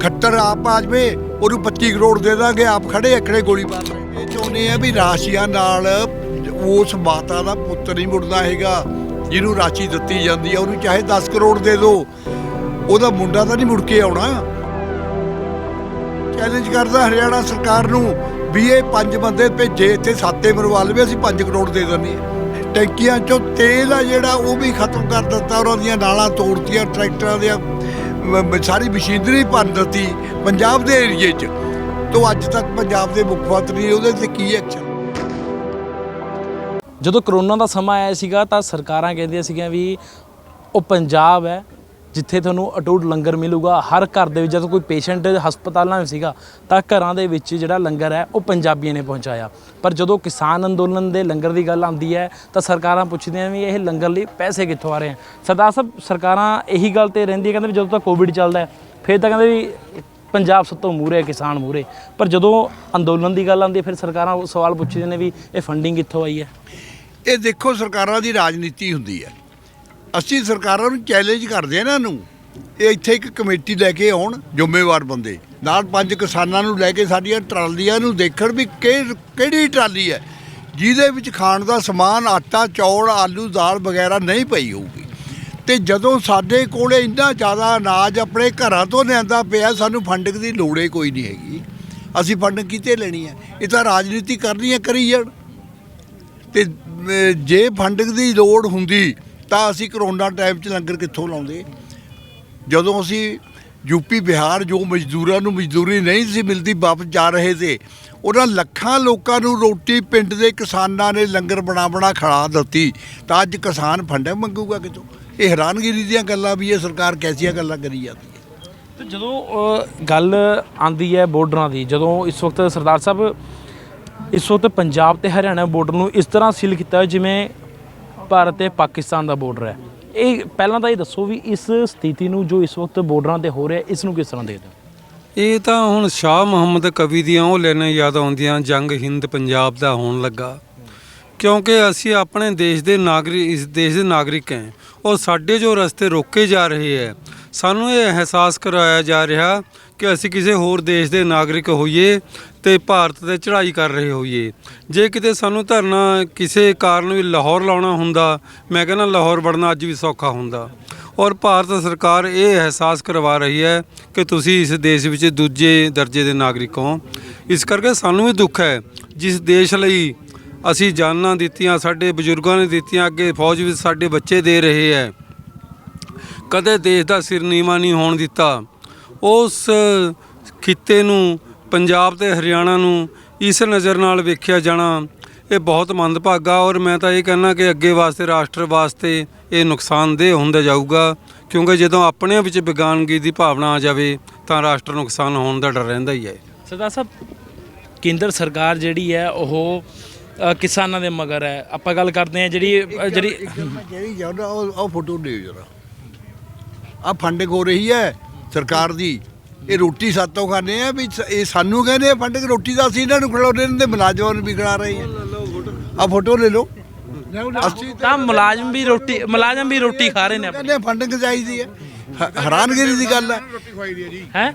ਖੱਟਰ ਆਪ ਆ ਜਾਵੇ, ਉਹਨੂੰ 25 ਕਰੋੜ ਦੇ ਦਾਂਗੇ, ਆਪ ਖੜੇ ਅਖੜੇ ਗੋਲੀ ਮਾਰ ਰਹੇ ਇਹ ਚਾਹੁੰਦੇ ਆ ਵੀ ਰਾਸ਼ੀਆਂ ਨਾਲ ਉਸ ਮਾਤਾ ਦਾ ਪੁੱਤ ਨਹੀਂ ਮੁੜਦਾ ਹੈਗਾ, ਜਿਹਨੂੰ ਰਾਸ਼ੀ ਦਿੱਤੀ ਜਾਂਦੀ ਆ, ਉਹਨੂੰ ਚਾਹੇ 10 ਕਰੋੜ ਦੇ ਦਿਓ ਉਹਦਾ ਮੁੰਡਾ ਤਾਂ ਨਹੀਂ ਮੁੜ ਕੇ ਆਉਣਾ। ਚੈਲੰਜ ਕਰਦਾ ਹਰਿਆਣਾ ਸਰਕਾਰ ਨੂੰ ਵੀ ਇਹ ਪੰਜ ਬੰਦੇ ਭੇਜੇ, ਇੱਥੇ ਸਾਤੇ ਮਰਵਾ ਲਵੇ, ਅਸੀਂ 5 ਕਰੋੜ ਦੇ ਦਿੰਦੇ ਹਾਂ। ਟੈਂਕੀਆਂ ਚੋਂ ਤੇਲ ਆ ਜਿਹੜਾ, ਉਹ ਵੀ ਖਤਮ ਕਰ ਦਿੱਤਾ, ਉਹਨਾਂ ਦੀਆਂ ਨਾਲਾਂ ਤੋੜਤੀਆਂ, ਟਰੈਕਟਰਾਂ ਦੀਆਂ ਸਾਰੀ ਮਸ਼ੀਨਰੀ ਭੰਨ ਦਿੱਤੀ ਪੰਜਾਬ ਦੇ ਏਰੀਏ 'ਚ। ਤੋਂ ਅੱਜ ਤੱਕ ਪੰਜਾਬ ਦੇ ਮੁੱਖ ਮੰਤਰੀ ਉਹਦੇ ਤੇ ਕੀ ਐਕਸ਼ਨ ਜਦੋਂ ਕਰੋਨਾ ਦਾ ਸਮਾਂ ਆਇਆ ਸੀਗਾ ਤਾਂ ਸਰਕਾਰਾਂ ਕਹਿੰਦੀਆਂ ਸੀਗੀਆਂ ਵੀ ਉਹ ਪੰਜਾਬ ਹੈ ਜਿੱਥੇ ਤੁਹਾਨੂੰ ਅਟੁੱਟ ਲੰਗਰ ਮਿਲੂਗਾ, ਹਰ ਘਰ ਦੇ ਵਿੱਚ, ਜਦੋਂ ਕੋਈ ਪੇਸ਼ੈਂਟ ਹਸਪਤਾਲਾਂ ਵਿੱਚ ਸੀਗਾ, ਤਾਂ ਘਰਾਂ ਦੇ ਵਿੱਚ ਜਿਹੜਾ ਲੰਗਰ ਹੈ, ਉਹ ਪੰਜਾਬੀਆਂ ਨੇ ਪਹੁੰਚਾਇਆ। ਪਰ ਜਦੋਂ ਕਿਸਾਨ ਅੰਦੋਲਨ ਦੇ ਲੰਗਰ ਦੀ ਗੱਲ ਆਉਂਦੀ ਹੈ, ਤਾਂ ਸਰਕਾਰਾਂ ਪੁੱਛਦੀਆਂ ਵੀ ਇਹ ਲੰਗਰ ਲਈ ਪੈਸੇ ਕਿੱਥੋਂ ਆ ਰਹੇ ਹਨ ਸਰਦਾਰ ਸਾਹਿਬ, ਸਰਕਾਰਾਂ ਇਹੀ ਗੱਲ ਤੇ ਰਹਿੰਦੀ ਹੈ ਕਹਿੰਦੇ ਵੀ ਜਦੋਂ ਤੱਕ ਕੋਵਿਡ ਚੱਲਦਾ ਫਿਰ ਤਾਂ ਕਹਿੰਦੇ ਵੀ ਪੰਜਾਬ ਸਭ ਤੋਂ ਮੂਹਰੇ ਕਿਸਾਨ ਮੂਹਰੇ। ਪਰ ਜਦੋਂ ਅੰਦੋਲਨ ਦੀ ਗੱਲ ਆਉਂਦੀ ਹੈ, ਫਿਰ ਸਰਕਾਰਾਂ ਉਹ ਸਵਾਲ ਪੁੱਛਦੀਆਂ ਨੇ ਵੀ ਇਹ ਫੰਡਿੰਗ ਕਿੱਥੋਂ ਆਈ ਹੈ? ਇਹ ਦੇਖੋ, ਸਰਕਾਰਾਂ ਦੀ ਰਾਜਨੀਤੀ ਹੁੰਦੀ ਹੈ। ਅਸੀਂ ਸਰਕਾਰਾਂ ਨੂੰ ਚੈਲੰਜ ਕਰਦੇ ਆ ਇਹਨਾਂ ਨੂੰ ਇਹ ਇੱਥੇ ਇੱਕ ਕਮੇਟੀ ਲੈ ਕੇ ਆਉਣ, ਜ਼ਿੰਮੇਵਾਰ ਬੰਦੇ। ਨਾਲ ਪੰਜ ਕਿਸਾਨਾਂ ਨੂੰ ਲੈ ਕੇ ਸਾਡੀਆਂ ਟਰਾਲੀਆਂ ਨੂੰ ਦੇਖਣ ਵੀ ਕਿ- ਕਿਹੜੀ ਟਰਾਲੀ ਹੈ। ਜਿਹਦੇ ਵਿੱਚ ਖਾਣ ਦਾ ਸਮਾਨ, ਆਟਾ, ਚੌਲ, ਆਲੂ, ਦਾਲ ਵਗੈਰਾ ਨਹੀਂ ਪਈ ਹੋਊਗੀ। ਤੇ ਜਦੋਂ ਸਾਡੇ ਕੋਲੇ ਇੰਨਾ ਜ਼ਿਆਦਾ ਅਨਾਜ ਆਪਣੇ ਘਰਾਂ ਤੋਂ ਲਿਆਂਦਾ ਪਿਆ, ਸਾਨੂੰ ਫੰਡਿੰਗ ਦੀ ਲੋੜ ਹੀ ਕੋਈ ਨਹੀਂ ਹੈਗੀ। ਅਸੀਂ ਫੰਡਿੰਗ ਕਿਤੇ ਲੈਣੀ ਹੈ? ਇਹ ਤਾਂ ਰਾਜਨੀਤੀ ਕਰਨੀ ਹੈ, ਕਰੀ ਜਾਣ। ਤੇ ਜੇ ਫੰਡਿੰਗ ਦੀ ਲੋੜ ਹੁੰਦੀ ਤਾਂ ਅਸੀਂ ਕਰੋਨਾ ਟਾਈਮ 'ਚ ਲੰਗਰ ਕਿੱਥੋਂ ਲਾਉਂਦੇ? ਜਦੋਂ ਅਸੀਂ ਯੂਪੀ ਬਿਹਾਰ ਜੋ ਮਜ਼ਦੂਰਾਂ ਨੂੰ ਮਜ਼ਦੂਰੀ ਨਹੀਂ ਸੀ ਮਿਲਦੀ, ਵਾਪਸ ਜਾ ਰਹੇ ਤੇ ਉਹਨਾਂ ਲੱਖਾਂ ਲੋਕਾਂ ਨੂੰ ਰੋਟੀ ਪਿੰਡ ਦੇ ਕਿਸਾਨਾਂ ਨੇ ਲੰਗਰ ਬਣਾ ਬਣਾ ਖੜਾ ਦਿੱਤੀ। ਤਾਂ ਅੱਜ ਕਿਸਾਨ ਫੰਡਿੰਗ ਮੰਗੂਗਾ ਕਿਤੋਂ? ਇਹ ਹੈਰਾਨਗਿਰੀ ਦੀਆਂ ਗੱਲਾਂ ਵੀ ਇਹ ਸਰਕਾਰ ਕੈਸੀਆਂ ਗੱਲਾਂ ਕਰੀ ਜਾਂਦੀ ਹੈ। ਤੇ ਜਦੋਂ ਗੱਲ ਆਂਦੀ ਹੈ ਬਾਰਡਰਾਂ ਦੀ, ਜਦੋਂ ਇਸ ਵਕਤ ਸਰਦਾਰ ਸਾਹਿਬ, ਇਸ ਵਕਤ ਪੰਜਾਬ ਤੇ ਹਰਿਆਣਾ ਬਾਰਡਰ ਨੂੰ ਇਸ ਤਰ੍ਹਾਂ ਸੀਲ ਕੀਤਾ ਜਿਵੇਂ ਭਾਰਤ ਤੇ ਪਾਕਿਸਤਾਨ ਦਾ ਬਾਰਡਰ ਹੈ। ਇਹ ਪਹਿਲਾਂ ਤਾਂ ਇਹ ਦੱਸੋ ਵੀ ਇਸ ਸਥਿਤੀ ਨੂੰ ਜੋ ਇਸ ਵਕਤ ਬਾਰਡਰਾਂ ਤੇ ਹੋ ਰਿਹਾ, ਇਸ ਨੂੰ ਕਿਸ ਤਰ੍ਹਾਂ ਦੇਖਦੇ ਹੋ? ਇਹ ਤਾਂ ਹੁਣ ਸ਼ਾਹ ਮੁਹੰਮਦ ਕਵੀ ਦੀਆਂ ਉਹ ਲੈਣਾ ਯਾਦ ਆਉਂਦੀਆਂ, ਜੰਗ ਹਿੰਦ ਪੰਜਾਬ ਦਾ ਹੋਣ ਲੱਗਾ। ਕਿਉਂਕਿ ਅਸੀਂ ਆਪਣੇ ਦੇਸ਼ ਦੇ ਨਾਗਰਿਕ ਇਸ ਦੇਸ਼ ਦੇ ਨਾਗਰਿਕ ਹਾਂ। ਔਰ ਸਾਡੇ ਜੋ ਰਸਤੇ ਰੋਕੇ ਜਾ ਰਹੇ ਹੈ, ਸਾਨੂੰ ਇਹ ਅਹਿਸਾਸ ਕਰਾਇਆ ਜਾ ਰਿਹਾ ਕਿ ਅਸੀਂ ਕਿਸੇ ਹੋਰ ਦੇਸ਼ ਦੇ ਨਾਗਰਿਕ ਹੋਈਏ ਤੇ ਭਾਰਤ ਤੇ ਚੜ੍ਹਾਈ ਕਰ ਰਹੇ ਹੋਈਏ ਜੇ ਕਿਤੇ ਸਾਨੂੰ ਧਰਨਾ ਕਿਸੇ ਕਾਰਨ ਵੀ ਲਾਹੌਰ ਲਾਉਣਾ ਹੁੰਦਾ, ਮੈਂ ਕਹਿੰਦਾ ਲਾਹੌਰ ਵੜਨਾ ਅੱਜ ਵੀ ਸੌਖਾ ਹੁੰਦਾ। ਔਰ ਭਾਰਤ ਸਰਕਾਰ ਇਹ ਅਹਿਸਾਸ ਕਰਵਾ ਰਹੀ ਹੈ ਕਿ ਤੁਸੀਂ ਇਸ ਦੇਸ਼ ਵਿੱਚ ਦੂਜੇ ਦਰਜੇ ਦੇ ਨਾਗਰਿਕ ਹੋ। ਇਸ ਕਰਕੇ ਸਾਨੂੰ ਵੀ ਦੁੱਖ ਹੈ, ਜਿਸ ਦੇਸ਼ ਲਈ ਅਸੀਂ ਜਾਨਾਂ ਦਿੱਤੀਆਂ, ਸਾਡੇ ਬਜ਼ੁਰਗਾਂ ਨੇ ਦਿੱਤੀਆਂ, ਅੱਗੇ ਫੌਜ ਵਿੱਚ ਸਾਡੇ ਬੱਚੇ ਦੇ ਰਹੇ ਹੈ। ਕਦੇ ਦੇਸ਼ ਦਾ ਸਿਰ ਨੀਵਾਂ ਨਹੀਂ ਹੋਣ ਦਿੱਤਾ। ਉਸ ਖਿੱਤੇ ਨੂੰ ਪੰਜਾਬ ਤੇ ਹਰਿਆਣਾ ਨੂੰ ਇਸ ਨਜ਼ਰ ਨਾਲ ਵੇਖਿਆ ਜਾਣਾ ਇਹ ਬਹੁਤ ਮੰਦਭਾਗਾ ਔਰ ਮੈਂ ਤਾਂ ਇਹ ਕਹਿਣਾ ਕਿ ਅੱਗੇ ਵਾਸਤੇ ਰਾਸ਼ਟਰ ਵਾਸਤੇ ਇਹ ਨੁਕਸਾਨਦੇਹ ਹੁੰਦਾ ਜਾਊਗਾ। ਕਿਉਂਕਿ ਜਦੋਂ ਆਪਣਿਆਂ ਵਿੱਚ ਵਿਗਾਨਗੀ ਦੀ ਭਾਵਨਾ ਆ ਜਾਵੇ ਤਾਂ ਰਾਸ਼ਟਰ ਨੁਕਸਾਨ ਹੋਣ ਦਾ ਡਰ ਰਹਿੰਦਾ ਹੀ ਹੈ। ਸਰਦਾਰ ਸਾਹਿਬ ਕੇਂਦਰ ਸਰਕਾਰ ਜਿਹੜੀ ਹੈ ਉਹ ਕਿਸਾਨਾਂ ਦੇ ਮਗਰ ਹੈ। ਆਪਾਂ ਗੱਲ ਕਰਦੇ ਹਾਂ ਜਿਹੜੀ ਜਿਹੜੀ ਜਿਹੜੀ ਜਾਂਦਾ ਉਹ ਉਹ ਫੋਟੋ ਦੇ ਜਰਾ। ਆ ਫੰਡਿੰਗ ਹੋ ਰਹੀ ਹੈ ਸਰਕਾਰ ਦੀ। ਇਹ ਰੋਟੀ ਸਾਤੋਂ ਖਾਂਦੇ ਆ ਵੀ ਸ- ਇਹ ਸਾਨੂੰ ਕਹਿੰਦੇ ਆ ਫੰਡਿੰਗ ਰੋਟੀ ਦਾ ਅਸੀਂ ਇਹਨਾਂ ਨੂੰ ਖਿਲਾਉਂਦੇ ਨੇ ਤੇ ਮੁਲਾਜ਼ਮਾਂ ਨੂੰ ਵੀ ਖਿਲਾ ਰਹੇ ਆ। ਆ ਫੋਟੋ ਲੈ ਲਓ। ਅਸੀਂ ਤਾਂ ਮੁਲਾਜ਼ਮ ਵੀ ਰੋਟੀ ਮੁਲਾਜ਼ਮ ਵੀ ਰੋਟੀ ਖਾ ਰਹੇ ਨੇ ਆਪਣੀ। ਕਹਿੰਦੇ ਫੰਡਿੰਗ ਚਾਹੀਦੀ ਹੈ ਹ- ਹੈਰਾਨਗਿਰੀ ਦੀ ਗੱਲ ਹੈ ਰੋਟੀ ਖਵਾਈ ਦੀ ਹੈ? ਜੀ ਹੈ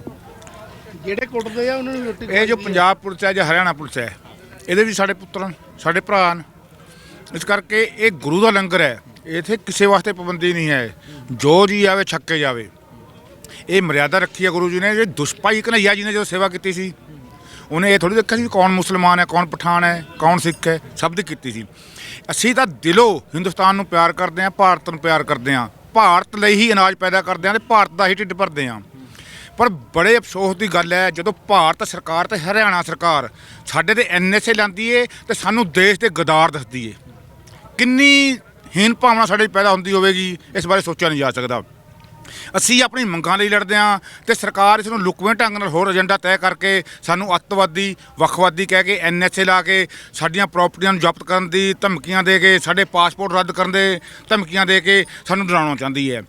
ਜਿਹੜੇ ਕੁੱਟਦੇ ਆ ਉਹਨਾਂ ਨੂੰ ਰੋਟੀ ਇਹ ਜੋ ਪੰਜਾਬ ਪੁਲਿਸ ਹੈ ਜਾਂ ਹਰਿਆਣਾ ਪੁਲਿਸ ਹੈ ਇਹਦੇ ਵੀ ਸਾਡੇ ਪੁੱਤਰ ਸਾਡੇ ਭਰਾ ਹਨ। ਇਸ ਕਰਕੇ ਇਹ ਗੁਰੂ ਦਾ ਲੰਗਰ ਹੈ। ਇਥੇ ਕਿਸੇ ਵਾਸਤੇ ਪਾਬੰਦੀ ਨਹੀਂ ਹੈ। ਜੋ ਜੀ ਆਵੇ ਛੱਕੇ ਜਾਵੇ। ਇਹ ਮਰਿਆਦਾ ਰੱਖੀ ਹੈ ਗੁਰੂ ਜੀ ਨੇ ਜੇ ਦੁਸ਼ਪਾਈ ਕਨਈਆ ਜੀ ਨੇ ਜਦੋਂ ਸੇਵਾ ਕੀਤੀ ਸੀ। ਉਹਨੇ ਇਹ ਥੋੜੀ ਦੇਖਿਆ ਸੀ ਕੌਣ ਮੁਸਲਮਾਨ ਹੈ, ਕੌਣ ਪਠਾਨ ਹੈ, ਕੌਣ ਸਿੱਖ ਹੈ, ਸਭ ਦੀ ਕੀਤੀ ਸੀ। ਅਸੀਂ ਤਾਂ ਦਿਲੋਂ ਹਿੰਦੁਸਤਾਨ ਨੂੰ ਪਿਆਰ ਕਰਦੇ ਹਾਂ, ਭਾਰਤ ਨੂੰ ਪਿਆਰ ਕਰਦੇ ਹਾਂ। ਭਾਰਤ ਲਈ ਹੀ ਅਨਾਜ ਪੈਦਾ ਕਰਦੇ ਹਾਂ ਤੇ ਭਾਰਤ ਦਾ ਹੀ ਢਿੱਡ ਭਰਦੇ ਹਾਂ। ਪਰ ਬੜੇ ਅਫਸੋਸ ਦੀ ਗੱਲ ਹੈ, ਜਦੋਂ ਭਾਰਤ ਸਰਕਾਰ ਤੇ ਹਰਿਆਣਾ ਸਰਕਾਰ ਸਾਡੇ ਤੇ ਐਨਐਸਏ ਲਾਂਦੀ ਏ ਤੇ ਸਾਨੂੰ ਦੇਸ਼ ਦੇ ਗਦਾਰ ਦੱਸਦੀ ਏ। ਕਿੰਨੀ ਹੀਨ ਭਾਵਨਾ ਸਾਡੇ 'ਚ ਪੈਦਾ ਹੁੰਦੀ ਹੋਵੇਗੀ, ਇਸ ਬਾਰੇ ਸੋਚਿਆ ਨਹੀਂ ਜਾ ਸਕਦਾ। ਅਸੀਂ ਆਪਣੀ ਮੰਗਾਂ ਲਈ ਲੜਦੇ ਹਾਂ ਤੇ ਸਰਕਾਰ ਇਸ ਨੂੰ ਲੁਕਵੇਂ ਢੰਗ ਨਾਲ ਹੋਰ ਏਜੰਡਾ ਤੈਅ ਕਰਕੇ ਸਾਨੂੰ ਅੱਤਵਾਦੀ, ਵੱਖਵਾਦੀ ਕਹਿ ਕੇ ਐਨਐਸਏ ਲਾ ਕੇ ਸਾਡੀਆਂ ਪ੍ਰਾਪਰਟੀਆਂ ਨੂੰ ਜ਼ਬਤ ਕਰਨ ਦੀ ਧਮਕੀਆਂ ਦੇ ਕੇ ਸਾਡੇ ਪਾਸਪੋਰਟ ਰੱਦ ਕਰਨ ਦੇ ਧਮਕੀਆਂ ਦੇ ਕੇ ਸਾਨੂੰ ਡਰਾਉਣਾ ਚਾਹੁੰਦੀ ਹੈ।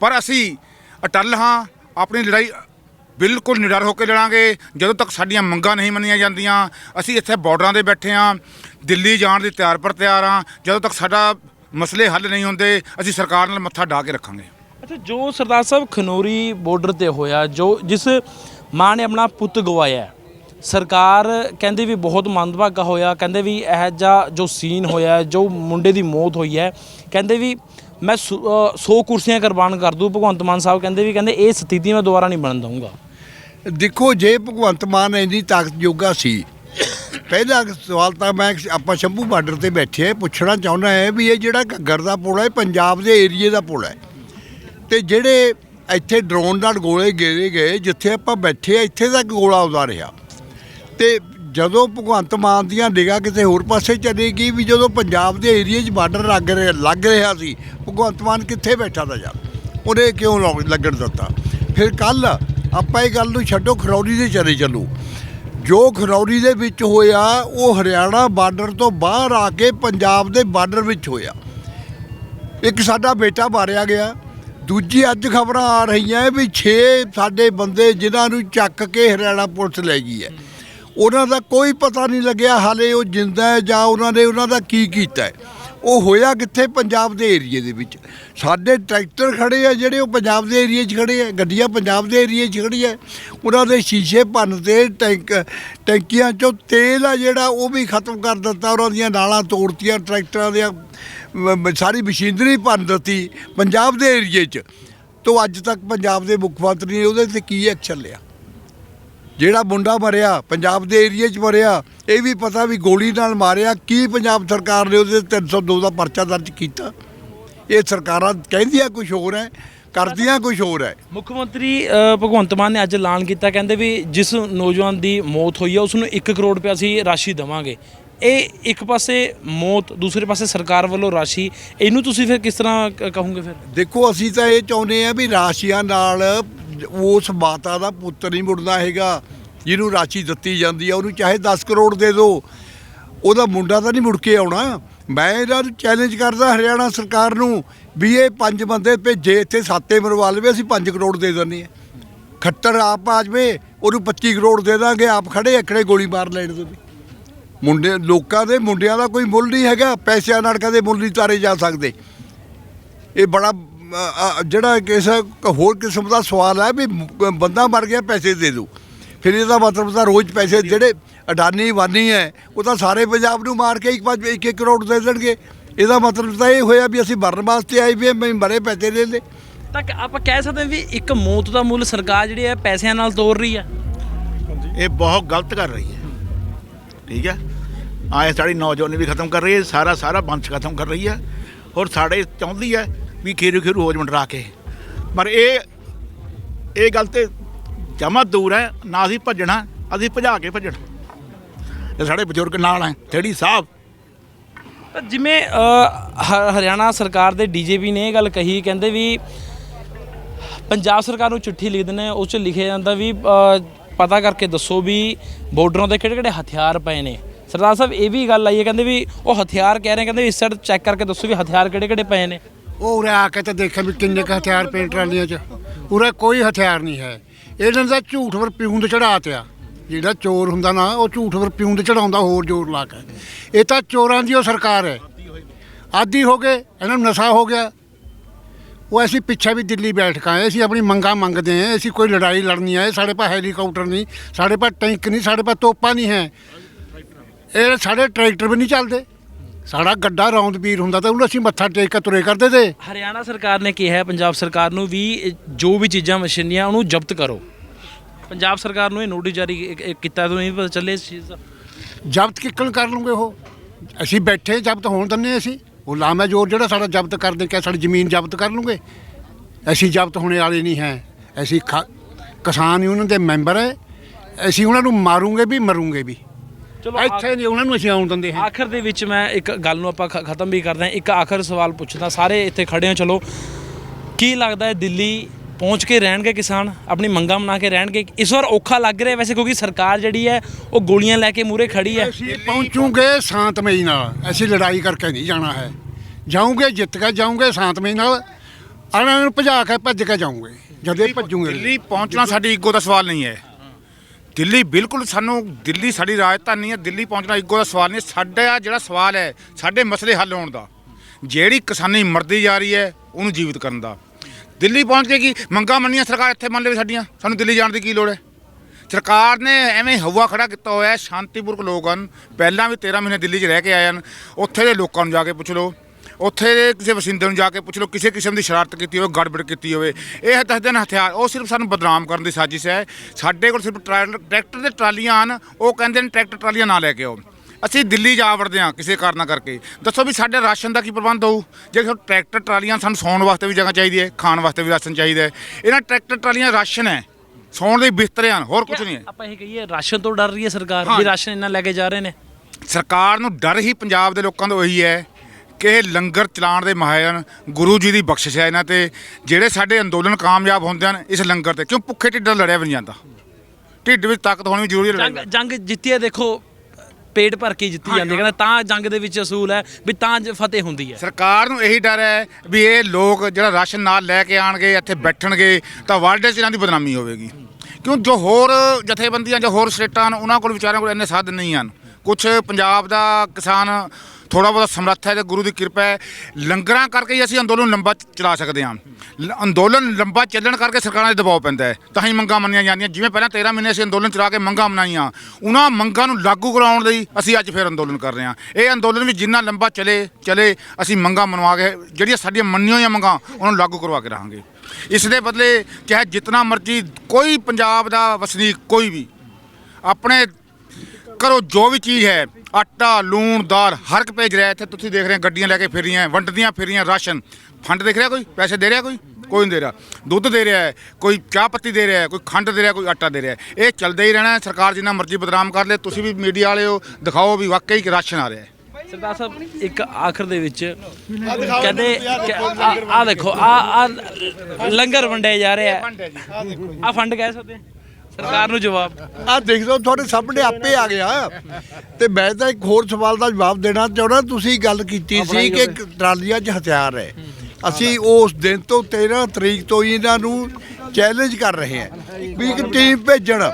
ਪਰ ਅਸੀਂ ਅਟੱਲ ਹਾਂ, ਆਪਣੀ ਲੜਾਈ ਬਿਲਕੁਲ ਨਿਡਰ ਹੋ ਕੇ ਲੜਾਂਗੇ। ਜਦੋਂ ਤੱਕ ਸਾਡੀਆਂ ਮੰਗਾਂ ਨਹੀਂ ਮੰਨੀਆਂ ਜਾਂਦੀਆਂ, ਅਸੀਂ ਇੱਥੇ ਬਾਰਡਰਾਂ ਦੇ ਬੈਠੇ ਹਾਂ, ਦਿੱਲੀ ਜਾਣ ਦੀ ਤਿਆਰ ਪਰ ਤਿਆਰ ਹਾਂ। ਜਦੋਂ ਤੱਕ ਸਾਡਾ ਮਸਲੇ ਹੱਲ ਨਹੀਂ ਹੁੰਦੇ, ਅਸੀਂ ਸਰਕਾਰ ਨਾਲ ਮੱਥਾ ਢਾ ਕੇ ਰੱਖਾਂਗੇ। ਅੱਛਾ, ਜੋ ਸਰਦਾਰ ਸਾਹਿਬ ਖਨੋਰੀ ਬਾਰਡਰ ਤੇ ਹੋਇਆ, ਜੋ ਜਿਸ ਮਾਂ ਨੇ ਆਪਣਾ ਪੁੱਤ ਗਵਾਇਆ ਸਰਕਾਰ ਕਹਿੰਦੇ ਵੀ ਬਹੁਤ ਮੰਦਭਾਗਾ ਹੋਇਆ, ਕਹਿੰਦੇ ਵੀ ਇਹ ਜਿਹਾ ਜੋ ਸੀਨ ਹੋਇਆ, ਜੋ ਮੁੰਡੇ ਦੀ ਮੌਤ ਹੋਈ ਹੈ, ਕਹਿੰਦੇ ਵੀ ਮੈਂ 100 ਕੁਰਸੀਆਂ ਕੁਰਬਾਨ ਕਰ ਦੂੰ, ਭਗਵੰਤ ਮਾਨ ਸਾਹਿਬ ਕਹਿੰਦੇ ਵੀ, ਕਹਿੰਦੇ ਇਹ ਸਥਿਤੀ ਮੈਂ ਦੁਬਾਰਾ ਨਹੀਂ ਬਣਨ ਦਊਂਗਾ। ਦੇਖੋ, ਜੇ ਭਗਵੰਤ ਮਾਨ ਇੰਨੀ ਤਾਕਤ ਯੋਗਾ ਸੀ, ਪਹਿਲਾ ਸਵਾਲ ਤਾਂ ਮੈਂ ਆਪਾਂ ਸ਼ੰਭੂ ਬਾਰਡਰ ਤੇ ਬੈਠੇ ਪੁੱਛਣਾ ਚਾਹੁੰਦਾ ਹੈ ਵੀ ਇਹ ਜਿਹੜਾ ਘੱਗਰ ਦਾ ਪੁਲ ਹੈ ਪੰਜਾਬ ਦੇ ਏਰੀਏ ਦਾ ਪੁਲ ਹੈ। ਤੇ ਜਿਹੜੇ ਇੱਥੇ ਡਰੋਨ ਨਾਲ ਗੋਲੇ ਗੇਰੇ ਗਏ, ਜਿੱਥੇ ਆਪਾਂ ਬੈਠੇ ਆ, ਇੱਥੇ ਤੱਕ ਗੋਲਾ ਆਉਂਦਾ ਰਿਹਾ। ਤੇ ਜਦੋਂ ਭਗਵੰਤ ਮਾਨ ਦੀਆਂ ਨਿਗਾਹ ਕਿਸੇ ਹੋਰ ਪਾਸੇ ਚਲੀ ਗਈ ਵੀ ਜਦੋਂ ਪੰਜਾਬ ਦੇ ਏਰੀਏ 'ਚ ਬਾਰਡਰ ਲੱਗ ਰਿਹਾ ਲੱਗ ਰਿਹਾ ਸੀ, ਭਗਵੰਤ ਮਾਨ ਕਿੱਥੇ ਬੈਠਾ ਤਾ ਯਾਰ ਉਹਨੇ ਕਿਉਂ ਲੌ- ਲੱਗਣ ਦਿੱਤਾ? ਫਿਰ ਕੱਲ ਆਪਾਂ ਇਹ ਗੱਲ ਨੂੰ ਛੱਡੋ, ਖਰੌਰੀ ਦੇ ਚਲੇ ਚੱਲੋ। ਜੋ ਖਰੌਰੀ ਦੇ ਵਿੱਚ ਹੋਇਆ, ਉਹ ਹਰਿਆਣਾ ਬਾਰਡਰ ਤੋਂ ਬਾਹਰ ਆ ਕੇ ਪੰਜਾਬ ਦੇ ਬਾਰਡਰ ਵਿੱਚ ਹੋਇਆ। ਇੱਕ ਸਾਡਾ ਬੇਟਾ ਮਾਰਿਆ ਗਿਆ। ਦੂਜੀ ਅੱਜ ਖਬਰਾਂ ਆ ਰਹੀਆਂ ਵੀ 6 ਸਾਡੇ ਬੰਦੇ ਜਿਨ੍ਹਾਂ ਨੂੰ ਚੱਕ ਕੇ ਹਰਿਆਣਾ ਪੁਲਿਸ ਲੈ ਗਈ ਹੈ। ਉਹਨਾਂ ਦਾ ਕੋਈ ਪਤਾ ਨਹੀਂ ਲੱਗਿਆ ਹਾਲੇ ਉਹ ਜਿੰਦਾ ਹੈ ਜਾਂ ਉਹਨਾਂ ਨੇ ਉਹਨਾਂ ਦਾ ਕੀ ਕੀਤਾ ਹੈ। ਉਹ ਹੋਇਆ ਕਿੱਥੇ? ਪੰਜਾਬ ਦੇ ਏਰੀਏ ਦੇ ਵਿੱਚ। ਸਾਡੇ ਟਰੈਕਟਰ ਖੜੇ ਆ ਜਿਹੜੇ ਉਹ ਪੰਜਾਬ ਦੇ ਏਰੀਏ 'ਚ ਖੜੇ ਆ, ਗੱਡੀਆਂ ਪੰਜਾਬ ਦੇ ਏਰੀਏ 'ਚ ਖੜੀ ਆ ਉਹਨਾਂ ਦੇ ਸ਼ੀਸ਼ੇ ਭੰਨ ਤੇ ਟੈਂਕ, ਟੈਂਕੀਆਂ 'ਚੋਂ ਤੇਲ ਆ ਜਿਹੜਾ ਉਹ ਵੀ ਖਤਮ ਕਰ ਦਿੱਤਾ, ਉਹਨਾਂ ਦੀਆਂ ਨਾਲਾਂ ਤੋੜਤੀਆਂ ਟਰੈਕਟਰਾਂ ਦੀਆਂ। ਸਾਰੀ ਮਸ਼ੀਨਰੀ ਭੰਨ ਦਿੱਤੀ ਪੰਜਾਬ ਦੇ ਏਰੀਏ 'ਚ। ਤੋਂ ਅੱਜ ਤੱਕ ਪੰਜਾਬ ਦੇ ਮੁੱਖ ਮੰਤਰੀ ਨੇ ਉਹਦੇ ਤੇ ਕੀ ਐਕਸ਼ਨ ਲਿਆ? ਜਿਹੜਾ ਮੁੰਡਾ ਮਰਿਆ, ਪੰਜਾਬ ਦੇ ਏਰੀਏ 'ਚ ਮਰਿਆ, ਇਹ ਵੀ ਪਤਾ ਵੀ ਗੋਲੀ ਨਾਲ ਮਾਰਿਆ, ਕੀ ਪੰਜਾਬ ਸਰਕਾਰ ਨੇ ਉਹਦੇ 302 ਦਾ ਪਰਚਾ ਦਰਜ ਕੀਤਾ? ਇਹ ਸਰਕਾਰਾਂ ਕਹਿੰਦੀਆਂ ਕੁਝ ਹੋਰ ਹੈ, ਕਰਦੀਆਂ ਕੁਝ ਹੋਰ ਹੈ। ਮੁੱਖ ਮੰਤਰੀ ਭਗਵੰਤ ਮਾਨ ਨੇ ਅੱਜ ਐਲਾਨ ਕੀਤਾ, ਕਹਿੰਦੇ ਵੀ ਜਿਸ ਨੌਜਵਾਨ ਦੀ ਮੌਤ ਹੋਈ ਹੈ ਉਸ ਨੂੰ 1 ਕਰੋੜ ਰੁਪਏ ਅਸੀਂ ਰਾਸ਼ੀ ਦੇਵਾਂਗੇ। ਇਹ ਇੱਕ ਪਾਸੇ ਮੌਤ, ਦੂਸਰੇ ਪਾਸੇ ਸਰਕਾਰ ਵੱਲੋਂ ਰਾਸ਼ੀ, ਇਹਨੂੰ ਤੁਸੀਂ ਫਿਰ ਕਿਸ ਤਰ੍ਹਾਂ ਕ- ਕਹੋਗੇ ਫਿਰ? ਦੇਖੋ, ਅਸੀਂ ਤਾਂ ਇਹ ਚਾਹੁੰਦੇ ਆ ਵੀ ਰਾਸ਼ੀਆਂ ਨਾਲ ਉਸ ਮਾਤਾ ਦਾ ਪੁੱਤ ਨਹੀਂ ਮੁੜਦਾ ਹੈਗਾ, ਜਿਹਨੂੰ ਰਾਸ਼ੀ ਦਿੱਤੀ ਜਾਂਦੀ ਆ, ਉਹਨੂੰ ਚਾਹੇ 10 ਕਰੋੜ ਦੇ ਦਿਓ ਉਹਦਾ ਮੁੰਡਾ ਤਾਂ ਨਹੀਂ ਮੁੜ ਕੇ ਆਉਣਾ। ਮੈਂ ਇਹਨਾਂ ਨੂੰ ਚੈਲੰਜ ਕਰਦਾ ਹਰਿਆਣਾ ਸਰਕਾਰ ਨੂੰ ਵੀ ਇਹ ਪੰਜ ਬੰਦੇ ਭੇਜੇ, ਇੱਥੇ ਸਾਤੇ ਮਰਵਾ ਲਵੇ, ਅਸੀਂ 5 ਕਰੋੜ ਦੇ ਦਿੰਦੇ ਆ ਖੱਟਰ ਆਪ ਆ ਜਾਵੇ, ਉਹਨੂੰ 25 ਕਰੋੜ ਦੇ ਦਾਂਗੇ, ਆਪ ਖੜੇ ਅਕੜੇ ਗੋਲੀ ਮਾਰ ਲੈਣ ਦੇ ਮੁੰਡੇ ਲੋਕਾਂ ਦੇ ਮੁੰਡਿਆਂ ਦਾ ਕੋਈ ਮੁੱਲ ਨਹੀਂ ਹੈਗਾ ਪੈਸਿਆਂ ਨਾਲ ਕਦੇ ਮੁੱਲ ਨਹੀਂ ਤਾਰੇ ਜਾ ਸਕਦੇ। ਇਹ ਬੜਾ ਜਿਹੜਾ ਕਿਸੇ ਹੋਰ ਕਿਸਮ ਦਾ ਸਵਾਲ ਹੈ ਵੀ ਬੰਦਾ ਮਰ ਗਿਆ ਪੈਸੇ ਦੇ ਦਿਓ ਫਿਰ ਇਹਦਾ ਮਤਲਬ ਤਾਂ ਰੋਜ਼ ਪੈਸੇ ਜਿਹੜੇ ਅਡਾਨੀ ਵਾਨੀ ਹੈ ਉਹ ਤਾਂ ਸਾਰੇ ਪੰਜਾਬ ਨੂੰ ਮਾਰ ਕੇ ਇੱਕ ਪੰਜ ਇੱਕ ਇੱਕ ਕਰੋੜ ਦੇ ਦੇਣਗੇ। ਇਹਦਾ ਮਤਲਬ ਤਾਂ ਇਹ ਹੋਇਆ ਵੀ ਅਸੀਂ ਮਰਨ ਵਾਸਤੇ ਆਏ ਵੀ ਮੈਂ ਮਰੇ ਪੈਸੇ ਦੇ ਦੇ। ਤਾਂ ਆਪਾਂ ਕਹਿ ਸਕਦੇ ਹਾਂ ਵੀ ਇੱਕ ਮੌਤ ਦਾ ਮੁੱਲ ਸਰਕਾਰ ਜਿਹੜੀ ਹੈ ਪੈਸਿਆਂ ਨਾਲ ਤੋੜ ਰਹੀ ਹੈ। ਇਹ ਬਹੁਤ ਗਲਤ ਕਰ ਰਹੀ ਹੈ। ਠੀਕ ਹੈ? ਆਏ ਸਾਡੀ ਨੌਜਵਾਨੀ ਵੀ ਖਤਮ ਕਰ ਰਹੀ ਹੈ, ਸਾਰਾ ਸਾਰਾ ਬੰਸ਼ ਖਤਮ ਕਰ ਰਹੀ ਹੈ। ਔਰ ਸਾਡੇ ਚਾਹੁੰਦੀ ਹੈ ਵੀ ਖੇਰੂ ਖੇਰੂ ਹੋ ਜਾਵਣ ਕੇ। ਪਰ ਇਹ ਇਹ ਗੱਲ ਤੇ ਜਮਾ ਦੂਰ ਹੈ, ਨਾ ਅਸੀਂ ਭੱਜਣਾ, ਅਸੀਂ ਭਜਾ ਕੇ ਭੱਜਣਾ। ਤੇ ਸਾਡੇ ਬਜ਼ੁਰਗ ਨਾਲ ਹੈ, ਥੇੜੀ ਸਾਹਿਬ ਜਿਵੇਂ ਹ- ਹਰਿਆਣਾ ਸਰਕਾਰ ਦੇ ਡੀਜੀਪੀ ਨੇ ਇਹ ਗੱਲ ਕਹੀ, ਕਹਿੰਦੇ ਵੀ ਪੰਜਾਬ ਸਰਕਾਰ ਨੂੰ ਚਿੱਠੀ ਲਿਖ ਦਿੰਦੇ, ਉਸ 'ਚ ਲਿਖਿਆ ਜਾਂਦਾ ਵੀ ਪਤਾ ਕਰਕੇ ਦੱਸੋ ਵੀ ਬਾਰਡਰਾਂ ਤੇ ਕਿਹੜੇ ਕਿਹੜੇ ਹਥਿਆਰ ਪਏ ਨੇ। ਸਰਦਾਰ ਸਾਹਿਬ, ਇਹ ਵੀ ਗੱਲ ਆਈ ਹੈ, ਕਹਿੰਦੇ ਵੀ ਉਹ ਹਥਿਆਰ ਕਹਿ ਰਹੇ ਕਹਿੰਦੇ ਇਸ ਸਾਈਡ ਚੈੱਕ ਕਰਕੇ ਦੱਸੋ ਵੀ ਹਥਿਆਰ ਕਿਹੜੇ ਕਿਹੜੇ ਪਏ ਨੇ। ਉਹ ਉਰੇ ਆ ਕੇ ਤੇ ਦੇਖਿਆ ਵੀ ਕਿੰਨੇ ਕੁ ਹਥਿਆਰ ਪਏ ਟਰਾਲੀਆਂ 'ਚ। ਉਰੇ ਕੋਈ ਹਥਿਆਰ ਨਹੀਂ ਹੈ। ਇਹਨਾਂ ਦਾ ਝੂਠ ਵਰ ਪਿਉਂਦ ਚੜਾ ਤਿਆ। ਜਿਹੜਾ ਚੋਰ ਹੁੰਦਾ ਨਾ, ਉਹ ਝੂਠ ਵਰ ਪਿਉਂਦ ਚੜਾਉਂਦਾ ਹੋਰ ਜ਼ੋਰ ਲਾ ਕੇ। ਇਹ ਤਾਂ ਚੋਰਾਂ ਦੀ ਉਹ ਸਰਕਾਰ ਹੈ। ਆਦੀ ਹੋ ਗਏ, ਇਹਨਾਂ ਨੂੰ ਨਸ਼ਾ ਹੋ ਗਿਆ। ਉਹ ਅਸੀਂ ਪਿੱਛੇ ਵੀ ਦਿੱਲੀ ਬੈਠ ਕੇ ਆਏ, ਅਸੀਂ ਆਪਣੀ ਮੰਗਾਂ ਮੰਗਦੇ ਹਾਂ, ਅਸੀਂ ਕੋਈ ਲੜਾਈ ਲੜਨੀ ਆਏ ਸਾਡੇ ਪਾਸ ਹੈਲੀਕਾਪਟਰ ਨਹੀਂ, ਸਾਡੇ ਪਾਸ ਟੈਂਕ ਨਹੀਂ, ਸਾਡੇ ਪਾਸ ਤੋਪਾਂ ਨਹੀਂ ਹੈ। ਇਹ ਸਾਡੇ ਟਰੈਕਟਰ ਵੀ ਨਹੀਂ ਚੱਲਦੇ। ਸਾਡਾ ਗੱਡਾ ਰੌਂਦ ਪੀਰ ਹੁੰਦਾ ਤਾਂ ਉਹਨੂੰ ਅਸੀਂ ਮੱਥਾ ਟੇਕ ਕੇ ਤੁਰੇ ਕਰਦੇ ਤੇ। ਹਰਿਆਣਾ ਸਰਕਾਰ ਨੇ ਕਿਹਾ ਹੈ ਪੰਜਾਬ ਸਰਕਾਰ ਨੂੰ ਵੀ ਜੋ ਵੀ ਚੀਜ਼ਾਂ ਮਸ਼ੀਨੀਆਂ ਉਹਨੂੰ ਜ਼ਬਤ ਕਰੋ। ਪੰਜਾਬ ਸਰਕਾਰ ਨੂੰ ਇਹ ਨੋਟਿਸ ਜਾਰੀ ਕੀਤਾ ਤੋਂ ਨਹੀਂ ਪਤਾ ਚੱਲੇ ਇਸ ਚੀਜ਼ ਦਾ। ਜ਼ਬਤ ਕਿੱਕਣ ਕਰ ਲੂਗੇ ਉਹ? ਅਸੀਂ ਬੈਠੇ ਜ਼ਬਤ ਹੋਣ ਦਿੰਨੇ ਅਸੀਂ। ਉਹ ਲਾਮਾ ਜੋਰ ਜਿਹੜਾ ਸਾਡਾ ਜ਼ਬਤ ਕਰਦੇ ਕਿ ਸਾਡੀ ਜ਼ਮੀਨ ਜ਼ਬਤ ਕਰ ਲੂਗੇ? ਅਸੀਂ ਜ਼ਬਤ ਹੋਣੇ ਵਾਲੇ ਨਹੀਂ ਹੈ। ਅਸੀਂ ਕਿਸਾਨ ਯੂਨੀਅਨ ਦੇ ਮੈਂਬਰ ਹੈ। ਅਸੀਂ ਉਹਨਾਂ ਨੂੰ ਮਾਰੂਗੇ ਵੀ ਮਰੂਗੇ ਵੀ। ਚਲੋ ਇੱਥੇ ਨਹੀਂ ਉਹਨਾਂ ਨੂੰ ਅਸੀਂ ਆਉਣ ਦਿੰਦੇ ਹਾਂ। ਆਖਰ ਦੇ ਵਿੱਚ ਮੈਂ ਇੱਕ ਗੱਲ ਨੂੰ ਆਪਾਂ ਖਤਮ ਵੀ ਕਰਦੇ ਹਾਂ। ਇੱਕ ਆਖਰ ਸਵਾਲ ਪੁੱਛਦਾ। ਸਾਰੇ ਇੱਥੇ ਖੜੇ ਹੋ ਚਲੋ। ਕੀ ਲੱਗਦਾ ਹੈ ਦਿੱਲੀ ਪਹੁੰਚ ਕੇ ਰਹਿਣਗੇ ਕਿਸਾਨ? ਆਪਣੀ ਮੰਗਾਂ ਬਣਾ ਕੇ ਰਹਿਣਗੇ? ਇਸ ਵਾਰ ਔਖਾ ਲੱਗ ਰਿਹਾ ਵੈਸੇ ਕਿਉਂਕਿ ਸਰਕਾਰ ਜਿਹੜੀ ਹੈ ਉਹ ਗੋਲੀਆਂ ਲੈ ਕੇ ਮੂਰੇ ਖੜੀ ਹੈ। ਅਸੀਂ ਪਹੁੰਚੂਗੇ ਸ਼ਾਂਤਮਈ ਨਾਲ। ਅਸੀਂ ਲੜਾਈ ਕਰਕੇ ਨਹੀਂ ਜਾਣਾ ਹੈ। ਜਾਊਂਗੇ ਜਿੱਤ ਕੇ ਜਾਊਂਗੇ ਸ਼ਾਂਤਮਈ ਨਾਲ। ਇਹਨਾਂ ਨੂੰ ਭਜਾ ਕੇ ਭੱਜ ਕੇ ਜਾਊਂਗੇ। ਜਦੇ ਭੱਜੂਗੇ। ਦਿੱਲੀ ਪਹੁੰਚਣਾ ਸਾਡੀ ਈਗੋ ਦਾ ਸਵਾਲ ਨਹੀਂ ਹੈ। ਦਿੱਲੀ ਬਿਲਕੁਲ ਸਾਨੂੰ ਦਿੱਲੀ ਸਾਡੀ ਰਾਜਧਾਨੀ ਹੈ, ਦਿੱਲੀ ਪਹੁੰਚਣਾ ਇੱਕੋ ਦਾ ਸਵਾਲ ਨਹੀਂ, ਸਾਡਾ ਜਿਹੜਾ ਸਵਾਲ ਹੈ, ਸਾਡੇ ਮਸਲੇ ਹੱਲ ਹੋਣ ਦਾ। ਜਿਹੜੀ ਕਿਸਾਨੀ ਮਰਦੀ ਜਾ ਰਹੀ ਹੈ, ਉਹਨੂੰ ਜੀਵਿਤ ਕਰਨ ਦਾ। ਦਿੱਲੀ ਪਹੁੰਚ ਕੇ ਕੀ ਮੰਗਾਂ ਮੰਨੀਆਂ ਸਰਕਾਰ ਇੱਥੇ ਮੰਨ ਲਵੇ ਸਾਡੀਆਂ, ਸਾਨੂੰ ਦਿੱਲੀ ਜਾਣ ਦੀ ਕੀ ਲੋੜ ਹੈ? ਸਰਕਾਰ ਨੇ ਐਵੇਂ ਹਵਾ ਖੜਾ ਕੀਤਾ ਹੋਇਆ ਸ਼ਾਂਤੀਪੂਰਕ ਲੋਕ ਹਨ। ਪਹਿਲਾਂ ਵੀ 13 ਮਹੀਨੇ ਦਿੱਲੀ 'ਚ ਰਹਿ ਕੇ ਆਏ ਹਨ। ਉੱਥੇ ਦੇ ਲੋਕਾਂ ਨੂੰ ਜਾ ਕੇ ਪੁੱਛ ਲਓ। ਉੱਥੇ ਦੇ ਕਿਸੇ ਵਸਿੰਦੇ ਨੂੰ ਜਾ ਕੇ ਪੁੱਛ ਲਓ ਕਿਸੇ ਕਿਸਮ ਦੀ ਸ਼ਰਾਰਤ ਕੀਤੀ ਹੋਵੇ ਗੜਬੜ ਕੀਤੀ ਹੋਵੇ ਇਹ ਦੱਸਦੇ ਨੇ ਹਥਿਆਰ ਉਹ ਸਿਰਫ ਸਾਨੂੰ ਬਦਨਾਮ ਕਰਨ ਦੀ ਸਾਜ਼ਿਸ਼ ਹੈ। ਸਾਡੇ ਕੋਲ ਸਿਰਫ ਟਰੈ- ਟਰੈਕਟਰ ਦੇ ਟਰਾਲੀਆਂ ਹਨ ਉਹ ਕਹਿੰਦੇ ਨੇ ਟਰੈਕਟਰ ਟਰਾਲੀਆਂ ਨਾ ਲੈ ਕੇ ਆਓ। ਅਸੀਂ ਦਿੱਲੀ ਜਾ ਵੜਦੇ ਹਾਂ ਕਿਸੇ ਕਾਰਨਾਂ ਕਰਕੇ। ਦੱਸੋ ਵੀ ਸਾਡੇ ਰਾਸ਼ਨ ਦਾ ਕੀ ਪ੍ਰਬੰਧ ਹੋਊ? ਜੇ ਸਾਨੂੰ ਟਰੈਕਟਰ ਟਰਾਲੀਆਂ ਸਾਨੂੰ ਸੌਣ ਵਾਸਤੇ ਵੀ ਜਗ੍ਹਾ ਚਾਹੀਦੀ ਹੈ ਖਾਣ ਵਾਸਤੇ ਵੀ ਰਾਸ਼ਨ ਚਾਹੀਦਾ ਹੈ ਇਹਨਾਂ ਟਰੈਕਟਰ ਟਰਾਲੀਆਂ ਰਾਸ਼ਨ ਹੈ ਸੌਣ ਦੇ ਬਿਸਤਰੇ ਹਨ ਹੋਰ ਕੁਝ ਨਹੀਂ ਹੈ। ਆਪਾਂ ਇਹ ਕਹੀਏ ਰਾਸ਼ਨ ਤੋਂ ਡਰ ਰਹੀ ਹੈ ਸਰਕਾਰ ਹਾਂ। ਵੀ ਰਾਸ਼ਨ ਇੰਨਾ ਲੈ ਕੇ ਜਾ ਰਹੇ ਨੇ। ਸਰਕਾਰ ਨੂੰ ਡਰ ਹੀ ਪੰਜਾਬ ਦੇ ਲੋਕਾਂ ਦਾ ਉਹੀ ਹੈ ਕਿ ਇਹ ਲੰਗਰ ਚਲਾਉਣ ਦੇ ਮਾਹਿਰ ਗੁਰੂ ਜੀ ਦੀ ਬਖਸ਼ਿਸ਼ ਹੈ ਇਹਨਾਂ ਤੇ। ਜਿਹੜੇ ਸਾਡੇ ਅੰਦੋਲਨ ਕਾਮਯਾਬ ਹੁੰਦੇ ਹਨ ਇਸ ਲੰਗਰ ਤੇ ਕਿਉਂ ਭੁੱਖੇ ਢਿੱਡ ਨਾਲ ਲੜਿਆ ਵੀ ਨਹੀਂ ਜਾਂਦਾ? ਢਿੱਡ ਵਿੱਚ ਤਾਕਤ ਹੋਣੀ ਵੀ ਜ਼ਰੂਰੀ ਹੈ ਜੰਗ ਹੈ ਦੇਖੋ ਪੇਟ ਭਰ ਕੇ ਜਿੱਤੀ ਜਾਂਦੀ ਹੈ। ਕਹਿੰਦਾ ਤਾਂ ਜੰਗ ਦੇ ਵਿੱਚ ਅਸੂਲ ਹੈ ਵੀ ਤਾਂ ਫਤਿਹ ਹੁੰਦੀ ਹੈ। ਸਰਕਾਰ ਨੂੰ ਇਹੀ ਡਰ ਹੈ ਵੀ ਇਹ ਲੋਕ ਜਿਹੜਾ ਰਾਸ਼ਨ ਨਾਲ ਲੈ ਕੇ ਆਣਗੇ ਇੱਥੇ ਬੈਠਣਗੇ ਤਾਂ ਵਰਲਡ 'ਚ ਇਹਨਾਂ ਦੀ ਬਦਨਾਮੀ ਹੋਵੇਗੀ। ਕਿਉਂ ਜੋ ਹੋਰ ਜਥੇਬੰਦੀਆਂ ਜਾਂ ਹੋਰ ਸਟੇਟਾਂ ਹਨ ਉਹਨਾਂ ਕੋਲ ਵਿਚਾਰਿਆਂ ਕੋਲ ਇੰਨੇ ਸਾਧਨ ਨਹੀਂ ਹਨ। ਕੁਝ ਪੰਜਾਬ ਦਾ ਕਿਸਾਨ ਥੋੜਾ ਬਹੁਤਾ ਸਮਰੱਥ ਹੈ ਤੇ ਗੁਰੂ ਦੀ ਕਿਰਪਾ ਹੈ। ਲੰਗਰਾਂ ਕਰਕੇ ਹੀ ਅਸੀਂ ਅੰਦੋਲਨ ਲੰਬਾ ਚਲਾ ਸਕਦੇ ਹਾਂ। ਲ- ਅੰਦੋਲਨ ਲੰਬਾ ਚੱਲਣ ਕਰਕੇ ਸਰਕਾਰਾਂ ਦੇ ਦਬਾਅ ਪੈਂਦਾ ਹੈ। ਤਾਂ ਹੀ ਮੰਗਾਂ ਮੰਨੀਆਂ ਜਾਂਦੀਆਂ। ਜਿਵੇਂ ਪਹਿਲਾਂ 13 ਮਹੀਨੇ ਅਸੀਂ ਅੰਦੋਲਨ ਚਲਾ ਕੇ ਮੰਗਾਂ ਮਨਾਈਆਂ, ਉਹਨਾਂ ਮੰਗਾਂ ਨੂੰ ਲਾਗੂ ਕਰਾਉਣ ਲਈ ਅਸੀਂ ਅੱਜ ਫਿਰ ਅੰਦੋਲਨ ਕਰ ਰਹੇ ਹਾਂ। ਇਹ ਅੰਦੋਲਨ ਵੀ ਜਿੰਨਾ ਲੰਬਾ ਚਲੇ ਚਲੇ, ਅਸੀਂ ਮੰਗਾਂ ਮਨਵਾ ਕੇ, ਜਿਹੜੀਆਂ ਸਾਡੀਆਂ ਮੰਨੀਆਂ ਹੋਈਆਂ ਮੰਗਾਂ, ਉਹਨਾਂ ਨੂੰ ਲਾਗੂ ਕਰਵਾ ਕੇ ਰਹਾਂਗੇ। ਇਸ ਦੇ ਬਦਲੇ ਚਾਹੇ ਜਿੰਨਾ ਮਰਜ਼ੀ ਕੋਈ ਪੰਜਾਬ ਦਾ ਵਸਨੀਕ ਕੋਈ ਵੀ, ਆਪਣੇ ਕਰੋ ਜੋ ਵੀ ਚੀਜ਼ ਹੈ ਆਟਾ ਲੂਣ ਦਾਲ ਹਰ ਇੱਕ ਭੇਜ ਰਿਹਾ ਇੱਥੇ ਤੁਸੀਂ ਦੇਖ ਰਹੇ ਹੋ ਗੱਡੀਆਂ ਲੈ ਕੇ ਫਿਰ ਰਹੀਆਂ ਵੰਡਦੀਆਂ ਫਿਰ ਰਹੀਆਂ ਰਾਸ਼ਨ ਫੰਡ ਦੇਖ ਰਿਹਾ ਕੋਈ ਪੈਸੇ ਦੇ ਰਿਹਾ ਕੋਈ ਕੋਈ ਨਹੀਂ ਦੇ ਰਿਹਾ ਦੁੱਧ ਦੇ ਰਿਹਾ ਹੈ ਕੋਈ ਚਾਹ ਪੱਤੀ ਦੇ ਰਿਹਾ ਹੈ ਕੋਈ ਖੰਡ ਦੇ ਰਿਹਾ ਕੋਈ ਆਟਾ ਦੇ ਰਿਹਾ ਹੈ। ਇਹ ਚੱਲਦਾ ਹੀ ਰਹਿਣਾ ਹੈ। ਸਰਕਾਰ ਜਿੰਨਾ ਮਰਜ਼ੀ ਬਦਨਾਮ ਕਰ ਲੇ ਤੁਸੀਂ ਵੀ ਮੀਡੀਆ ਵਾਲੇ ਹੋ ਦਿਖਾਓ ਵੀ ਵਾਕਈ ਰਾਸ਼ਨ ਆ ਰਿਹਾ ਹੈ ਸਰਦਾਰ ਸਾਹਿਬ ਇੱਕ ਆਖਰ ਦੇ ਵਿੱਚ ਕਹਿੰਦੇ ਆ ਦੇਖੋ ਆ ਆ ਲੰਗਰ ਵੰਡੇ ਜਾ ਰਹੇ ਆ ਆ ਫੰਡ ਕਹਿ ਸਕਦੇ। ਸਰਕਾਰ ਨੂੰ ਜਵਾਬ। ਆ ਦੇਖ ਲਓ ਤੁਹਾਡੇ ਸਾਹਮਣੇ ਆਪੇ ਆ ਗਿਆ। ਤੇ ਮੈਂ ਤਾਂ ਇੱਕ ਹੋਰ ਸਵਾਲ ਦਾ ਜਵਾਬ ਦੇਣਾ ਚਾਹੁੰਦਾ ਤੁਸੀਂ ਗੱਲ ਕੀਤੀ ਸੀ ਕਿ ਟਰਾਲੀਆਂ 'ਚ ਹਥਿਆਰ ਹੈ। ਅਸੀਂ ਉਸ ਦਿਨ ਤੋਂ 13 ਤਰੀਕ ਤੋਂ ਹੀ ਇਹਨਾਂ ਨੂੰ ਚੈਲੰਜ ਕਰ ਰਹੇ ਹਾਂ। ਵੀ ਇੱਕ ਟੀਮ ਭੇਜਣ।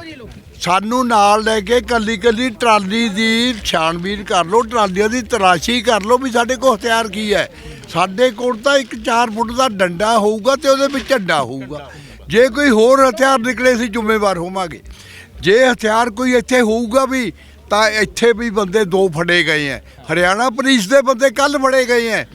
ਸਾਨੂੰ ਨਾਲ ਲੈ ਕੇ ਕੱਲੀ ਕੱਲੀ ਟਰਾਲੀ ਦੀ ਛਾਣਬੀਨ ਕਰ ਲਓ ਟਰਾਲੀਆਂ ਦੀ ਤਰਾਸ਼ੀ ਕਰ ਲਓ ਵੀ ਸਾਡੇ ਕੋਲ ਹਥਿਆਰ ਕੀ ਹੈ। ਸਾਡੇ ਕੋਲ ਤਾਂ ਇੱਕ 4 ਫੁੱਟ ਦਾ ਡੰਡਾ ਹੋਊਗਾ ਤੇ ਉਹਦੇ ਵਿੱਚ ਝੰਡਾ ਹੋਊਗਾ। ਜੇ ਕੋਈ ਹੋਰ ਹਥਿਆਰ ਨਿਕਲੇ ਸੀ ਜ਼ਿੰਮੇਵਾਰ ਹੋਵਾਂਗੇ। ਜੇ ਹਥਿਆਰ ਕੋਈ ਇੱਥੇ ਹੋਊਗਾ ਵੀ, ਤਾਂ ਇੱਥੇ ਵੀ ਬੰਦੇ ਦੋ ਫੜੇ ਗਏ ਹੈ ਹਰਿਆਣਾ ਪੁਲਿਸ ਦੇ ਬੰਦੇ ਕੱਲ ਫੜੇ ਗਏ ਹੈ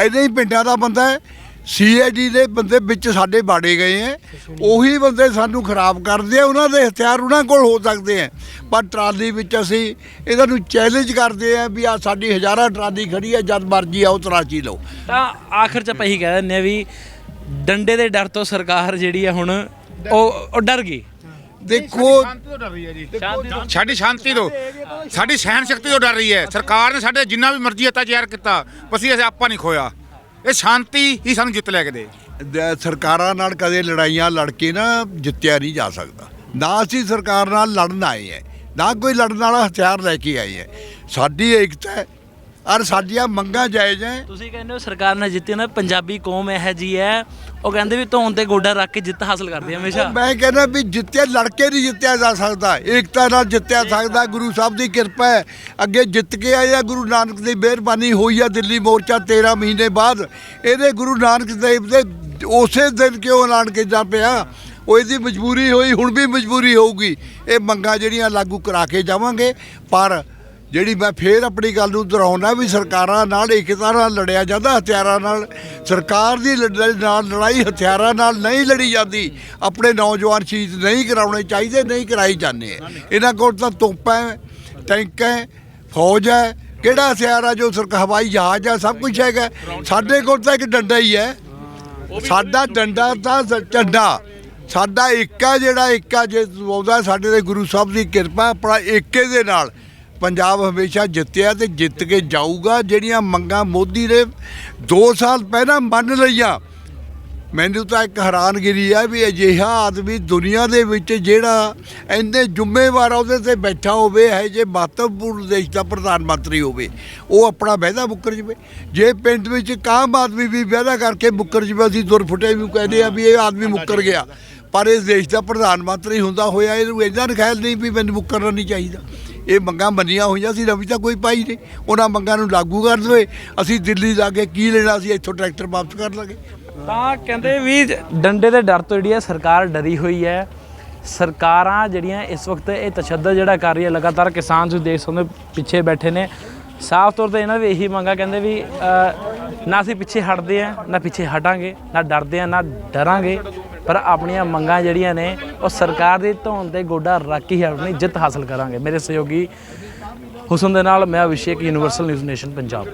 ਐਨੇ ਹੀ ਪਿੰਡਾਂ ਦਾ ਬੰਦਾ ਹੈ ਸੀਆਈਡੀ ਦੇ ਬੰਦੇ ਵਿੱਚ ਸਾਡੇ ਬਾੜੇ ਗਏ ਹੈ ਉਹੀ ਬੰਦੇ ਸਾਨੂੰ ਖਰਾਬ ਕਰਦੇ ਆ ਉਹਨਾਂ ਦੇ ਹਥਿਆਰ ਉਹਨਾਂ ਕੋਲ ਹੋ ਸਕਦੇ ਆ ਪਰ ਟਰਾਲੀ ਵਿੱਚ ਅਸੀਂ ਇਹਨਾਂ ਨੂੰ ਚੈਲੰਜ ਕਰਦੇ ਆ ਵੀ ਆ ਸਾਡੀ ਹਜ਼ਾਰਾਂ ਟਰਾਲੀ ਖੜੀ ਹੈ ਜਦ ਮਰਜ਼ੀ ਆਓ ਤਰਾਸ਼ੀ ਲਓ। ਤਾਂ ਆਖਰ ਚ ਆਪਾਂ ਇਹੀ ਕਹਿ ਦਿੰਦੇ ਆ ਵੀ ਡੰਡੇ ਦੇ ਡਰ ਤੋਂ ਸਰਕਾਰ ਜਿਹੜੀ ਹੈ ਹੁਣ ਉਹ ਉਹ ਡਰ ਗਈ। ਦੇਖੋ ਸ਼ਾਂਤੀ ਤੋਂ ਸਾਡੀ ਸ਼ਾਂਤੀ ਤੋਂ ਸਾਡੀ ਸਹਿਨ ਸ਼ਕਤੀ ਤੋਂ ਡਰ ਰਹੀ ਹੈ। ਸਰਕਾਰ ਨੇ ਸਾਡੇ ਜਿੰਨਾ ਵੀ ਮਰਜ਼ੀ ਅਤਿਆਚਾਰ ਕੀਤਾ ਅਸੀਂ ਅਸੀਂ ਆਪਾਂ ਨਹੀਂ ਖੋਇਆ। ਇਹ ਸ਼ਾਂਤੀ ਹੀ ਸਾਨੂੰ ਜਿੱਤ ਲੈ ਕੇ ਦੇ। ਦ- ਸਰਕਾਰਾਂ ਨਾਲ ਕਦੇ ਲੜਾਈਆਂ ਲੜ ਕੇ ਨਾ ਜਿੱਤਿਆ ਨਹੀਂ ਜਾ ਸਕਦਾ। ਨਾ ਅਸੀਂ ਸਰਕਾਰ ਨਾਲ ਲੜਨ ਆਏ ਹੈ ਨਾ ਕੋਈ ਲੜਨ ਵਾਲਾ ਹਥਿਆਰ ਲੈ ਕੇ ਆਏ ਹੈ। ਸਾਡੀ ਏਕਤਾ ਹੈ ਔਰ ਸਾਡੀਆਂ ਮੰਗਾਂ ਜਾਇਜ਼ ਹੈ। ਤੁਸੀਂ ਕਹਿੰਦੇ ਹੋ ਸਰਕਾਰ ਨੇ ਜਿੱਤੀ ਨਾ ਪੰਜਾਬੀ ਕੌਮ ਇਹ ਜੀ ਹੈ। ਉਹ ਕਹਿੰਦੇ ਵੀ ਧੌਣ ਤੇ ਗੋਡਾ ਰੱਖ ਕੇ ਜਿੱਤ ਹਾਸਲ ਕਰਦੇ ਆ ਹਮੇਸ਼ਾ। ਮੈਂ ਕਹਿੰਦਾ ਵੀ ਜਿੱਤਿਆ ਲੜ ਕੇ ਨਹੀਂ ਜਿੱਤਿਆ ਜਾ ਸਕਦਾ। ਏਕਤਾ ਨਾਲ ਜਿੱਤਿਆ ਸਕਦਾ ਗੁਰੂ ਸਾਹਿਬ ਦੀ ਕਿਰਪਾ ਹੈ। ਅੱਗੇ ਜਿੱਤ ਕੇ ਆਇਆ ਗੁਰੂ ਨਾਨਕ ਦੀ ਮਿਹਰਬਾਨੀ ਹੋਈ ਆ ਦਿੱਲੀ ਮੋਰਚਾ 13 ਮਹੀਨੇ ਬਾਅਦ। ਇਹਦੇ ਗੁਰੂ ਨਾਨਕ ਦੇਵ ਦੇ ਉਸੇ ਦਿਨ ਕਿਉਂ ਐਲਾਨ ਕੀਤਾ ਪਿਆ? ਉਹ ਇਹਦੀ ਮਜਬੂਰੀ ਹੋਈ ਹੁਣ ਵੀ ਮਜਬੂਰੀ ਹੋਊਗੀ। ਇਹ ਮੰਗਾਂ ਜਿਹੜੀਆਂ ਲਾਗੂ ਕਰਾ ਕੇ ਜਾਵਾਂਗੇ। ਪਰ ਜਿਹੜੀ ਮੈਂ ਫੇਰ ਆਪਣੀ ਗੱਲ ਨੂੰ ਦੁਹਰਾਉਣਾ ਵੀ ਸਰਕਾਰਾਂ ਨਾਲ ਏਕਤਾ ਨਾਲ ਲੜਿਆ ਜਾਂਦਾ, ਹਥਿਆਰਾਂ ਨਾਲ। ਸਰਕਾਰ ਦੀ ਲੜਾਈ ਨਾਲ ਲੜਾਈ ਹਥਿਆਰਾਂ ਨਾਲ ਨਹੀਂ ਲੜੀ ਜਾਂਦੀ। ਆਪਣੇ ਨੌਜਵਾਨ ਸ਼ਹੀਦ ਨਹੀਂ ਕਰਾਉਣੇ ਚਾਹੀਦੇ, ਨਹੀਂ ਕਰਾਈ ਜਾਂਦੇ। ਇਹਨਾਂ ਕੋਲ ਤਾਂ ਤੋਪਾਂ ਟੈਂਕ ਹੈ, ਫੌਜ ਹੈ। ਕਿਹੜਾ ਹਥਿਆਰ ਆ ਜੋ ਸਰਕਾਰ ਹਵਾਈ ਜਹਾਜ਼ ਆ ਸਭ ਕੁਝ ਹੈਗਾ। ਸਾਡੇ ਕੋਲ ਤਾਂ ਇੱਕ ਡੰਡਾ ਹੀ ਹੈ। ਸਾਡਾ ਡੰਡਾ ਤਾਂ ਝੰਡਾ। ਸਾਡਾ ਏਕਾ ਜਿਹੜਾ ਏਕਾ ਜੇ ਆਉਂਦਾ ਸਾਡੇ ਦੇ ਗੁਰੂ ਸਾਹਿਬ ਦੀ ਕਿਰਪਾ, ਆਪਣਾ ਏਕੇ ਦੇ ਨਾਲ। ਪੰਜਾਬ ਹਮੇਸ਼ਾ ਜਿੱਤਿਆ ਤੇ ਜਿੱਤ ਕੇ ਜਾਊਗਾ, ਜਿਹੜੀਆਂ ਮੰਗਾਂ ਮੋਦੀ ਨੇ 2 ਸਾਲ ਪਹਿਲਾਂ ਮੰਨ ਲਈਆਂ। ਮੈਨੂੰ ਤਾਂ ਇੱਕ ਹੈਰਾਨਗਿਰੀ ਹੈ ਵੀ ਅਜਿਹਾ ਆਦਮੀ ਦੁਨੀਆ ਦੇ ਵਿੱਚ ਜਿਹੜਾ ਇੰਨੇ ਜ਼ਿੰਮੇਵਾਰ ਉਹਦੇ ਤੇ ਬੈਠਾ ਹੋਵੇ ਹੈ ਜੇ ਮਹੱਤਵਪੂਰਨ ਦੇਸ਼ ਦਾ ਪ੍ਰਧਾਨ ਮੰਤਰੀ ਹੋਵੇ, ਉਹ ਆਪਣਾ ਵਾਅਦਾ ਮੁੱਕਰ ਜਵੇ। ਜੇ ਪਿੰਡ ਵਿੱਚ ਇੱਕ ਆਮ ਆਦਮੀ ਵੀ ਵਾਅਦਾ ਕਰਕੇ ਮੁੱਕਰ ਜਵੇ, ਅਸੀਂ ਦੁਰ ਫੁੱਟੇ ਵੀ ਕਹਿੰਦੇ ਆ ਵੀ ਇਹ ਆਦਮੀ ਮੁੱਕਰ ਗਿਆ। ਪਰ ਇਸ ਦੇਸ਼ ਦਾ ਪ੍ਰਧਾਨ ਮੰਤਰੀ ਹੁੰਦਾ ਹੋਇਆ, ਇਹਨੂੰ ਇੰਨਾ ਖਿਆਲ ਨਹੀਂ ਵੀ ਮੈਨੂੰ ਮੁੱਕਰਨਾ ਨਹੀਂ ਚਾਹੀਦਾ। ਇਹ ਮੰਗਾਂ ਮੰਨੀਆਂ ਹੋਈਆਂ ਸੀ, ਰਵੀ ਤਾਂ ਕੋਈ ਪਾਈ ਨਹੀਂ। ਉਹਨਾਂ ਮੰਗਾਂ ਨੂੰ ਲਾਗੂ ਕਰ ਦੇਵੇ। ਅਸੀਂ ਦਿੱਲੀ ਜਾ ਕੇ ਕੀ ਲੈਣਾ ਸੀ, ਇੱਥੋਂ ਟਰੈਕਟਰ ਵਾਪਸ ਕਰ ਲਾਂਗੇ। ਤਾਂ ਕਹਿੰਦੇ ਵੀ ਡੰਡੇ ਦੇ ਡਰ ਤੋਂ ਜਿਹੜੀ ਹੈ ਸਰਕਾਰ ਡਰੀ ਹੋਈ ਹੈ। ਸਰਕਾਰਾਂ ਜਿਹੜੀਆਂ ਇਸ ਵਕਤ ਇਹ ਤਸ਼ੱਦਦ ਜਿਹੜਾ ਕਰ ਰਹੀ ਹੈ ਲਗਾਤਾਰ ਕਿਸਾਨ ਤੁਸੀਂ ਦੇਖ ਸਕਦੇ ਪਿੱਛੇ ਬੈਠੇ ਨੇ। ਸਾਫ਼ ਤੌਰ ਤੇ ਇਹਨਾਂ ਵੀ ਇਹੀ ਮੰਗਾ ਕਹਿੰਦੇ ਵੀ ਨਾ ਅਸੀਂ ਪਿੱਛੇ ਹਟਦੇ ਆ ਨਾ ਪਿੱਛੇ ਹਟਾਂਗੇ, ਨਾ ਡਰਦੇ ਆ ਨਾ ਡਰਾਂਗੇ। ਪਰ ਆਪਣੀਆਂ ਮੰਗਾਂ ਜਿਹੜੀਆਂ ਨੇ, ਉਹ ਸਰਕਾਰ ਦੀ ਧੌਣ ਤੇ ਗੋਡਾ ਰੱਖ ਹੀ ਆਪਣੀ ਜਿੱਤ ਹਾਸਲ ਕਰਾਂਗੇ। ਮੇਰੇ ਸਹਿਯੋਗੀ ਹੁਸਨ ਦੇ ਨਾਲ ਮੈਂ Abhishek Universal News Nation Punjab.